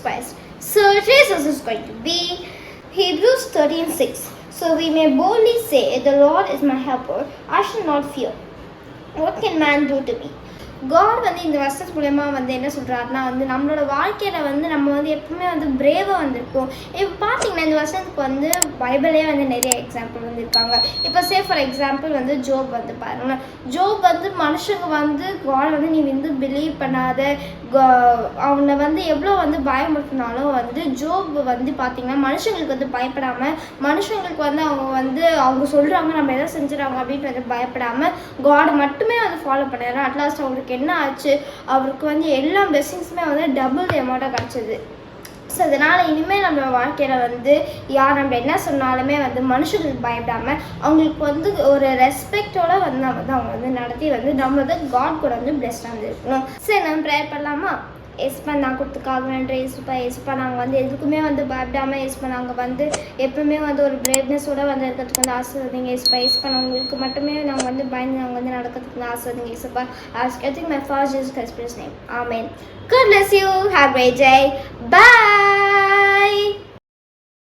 Christ. So Jesus is going to be Hebrews 13 6. So we may boldly say, The Lord is my helper, I shall not fear. What can man do to me? God வந்து இந்த வருஷத்து மூலயமா வந்து என்ன சொல்கிறாருன்னா வந்து நம்மளோட வாழ்க்கையில் வந்து நம்ம வந்து எப்பவுமே வந்து பிரேவாக வந்திருப்போம். இப்போ பார்த்தீங்கன்னா இந்த வருஷத்துக்கு வந்து பைபிளே வந்து நிறைய எக்ஸாம்பிள் வந்து இருக்காங்க. இப்போ சே ஃபார் எக்ஸாம்பிள் வந்து ஜோப் வந்து பாருங்கள் ஜோப் வந்து மனுஷங்க வந்து காட் வந்து நீ வந்து பிலீவ் பண்ணாத கா- அவனை வந்து எவ்வளோ வந்து பயமுறுத்தினாலும் வந்து ஜோப் வந்து பார்த்தீங்கன்னா மனுஷங்களுக்கு வந்து பயப்படாமல் மனுஷங்களுக்கு வந்து அவங்க வந்து அவங்க சொல்கிறாங்க நம்ம எதை செஞ்சுறாங்க அப்படின்ட்டு வந்து பயப்படாமல் காட் மட்டுமே வந்து ஃபாலோ பண்ணாரு அட்லாஸ்ட் அவருக்கு என்ன ஆச்சு? அவருக்கு வந்து எல்லா பிளெஸிங்ஸுமே வந்து டபுள் அமௌண்ட்டாக கிடச்சிது. ஸோ அதனால் இனிமேல் நம்ம வாழ்க்கையில் வந்து யார் நம்ம என்ன சொன்னாலுமே வந்து மனுஷங்களுக்கு பயப்படாமல் அவங்களுக்கு வந்து ஒரு ரெஸ்பெக்டோட வந்து நம்ம வந்து அவங்க வந்து நடத்தி வந்து நம்ம வந்து காட் கூட வந்து பிளெஸ்டாக வந்து இருக்கணும். சரி நம்ம ப்ரேயர் பண்ணலாமா? எஸ்பா நான் கொடுத்துக்காக நன்றி ஏசுப்பா. எஸ்பா நாங்கள் வந்து எதுக்குமே வந்து பயப்படாமல் எஸ்பா நாங்கள் வந்து எப்பவுமே வந்து ஒரு பிரேவ்னஸோடு வந்து இருக்கிறதுக்கு வந்து ஆசீர்வதிங்க எஸ்பா எஸ்பா உங்களுக்கு மட்டுமே நாங்கள் வந்து பயந்து நாங்கள் வந்து நடக்கிறதுக்கு வந்து ஆசீர்வதிங்க எஸ்பா as think my fast is கஸ்பிரஸ் name amen God bless you Have a great day.